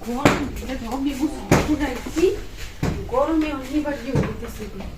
গরম গরমে অনিবার দিয়ে হইতেছে গরম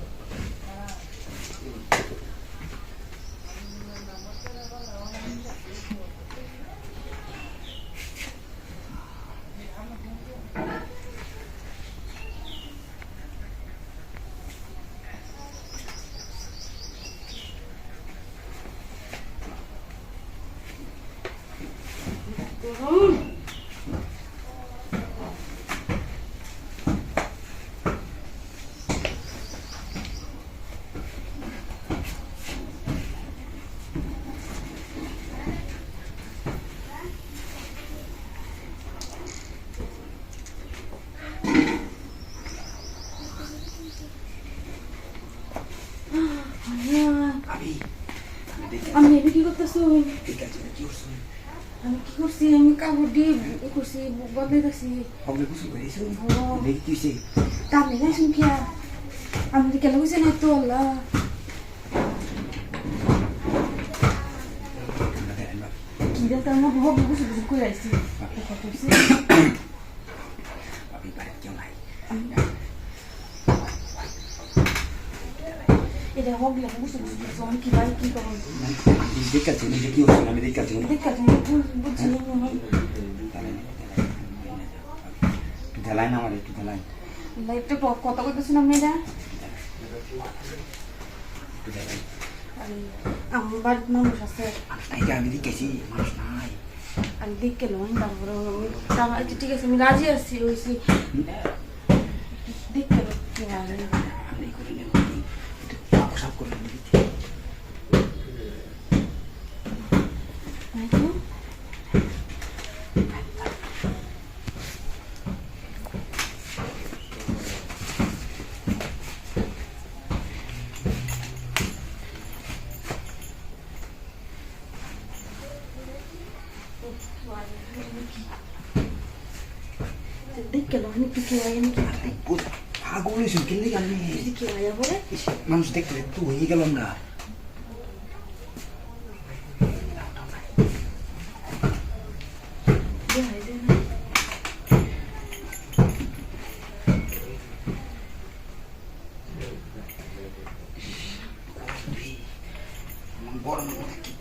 আমি আমি এবার কি করতেছো? ঠিক আছে কি করছ? আমি কি করছি? আমি কাপড় দিয়ে ই করছি বদলাইতেছি হবে কিছু করেছ। দেখি তুইছে তাহলে না শুনকিয়া আমি তো কেন বুঝে না তো আল্লাহ কি দেখতে আমার বাবা বুঝে বুঝে করে আসছি আমি বাড়ি কেউ নাই এটা হোক লাগে বুঝে বুঝে বুঝে আমি কি বাড়ি কি করব দেখাচ্ছি না যে কি করছ আমি দেখাচ্ছি না দেখ তুমি বুঝছি একটু ঢালাই না আমার একটু ঢালাই লাইফটা কথা কইতেছি না মেয়েরা একটু আমার মানুষ আছে আমি দেখেছি মানুষ নাই আমি দেখে লোন তারপরে আমি ঠিক আছে আমি রাজি আছি ওইছি দেখে লো কি হবে আমি এই করে নেব একটু সাপ করে নেব নাই তো দেখে লো আমি কি আয় আমি কি পাগল হয়েছো কেলে আমি কি আয় বলে মানুষ দেখতে একটু হয়ে গেলাম না গরম কি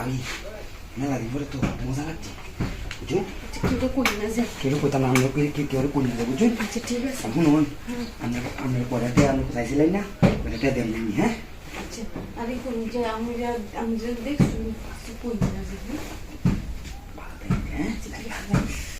আমি মেলা দিন পরে তো মজা লাগছে বুঝছ কিটা কই না যে কেউ কেউ কেউ করি না আছে এখন আমরা আমরা পড়াতে আমি চাইছিলাই না পড়াতে দেন হ্যাঁ আচ্ছা আরে কোন যে আমি আমি দেখছি কই না হ্যাঁ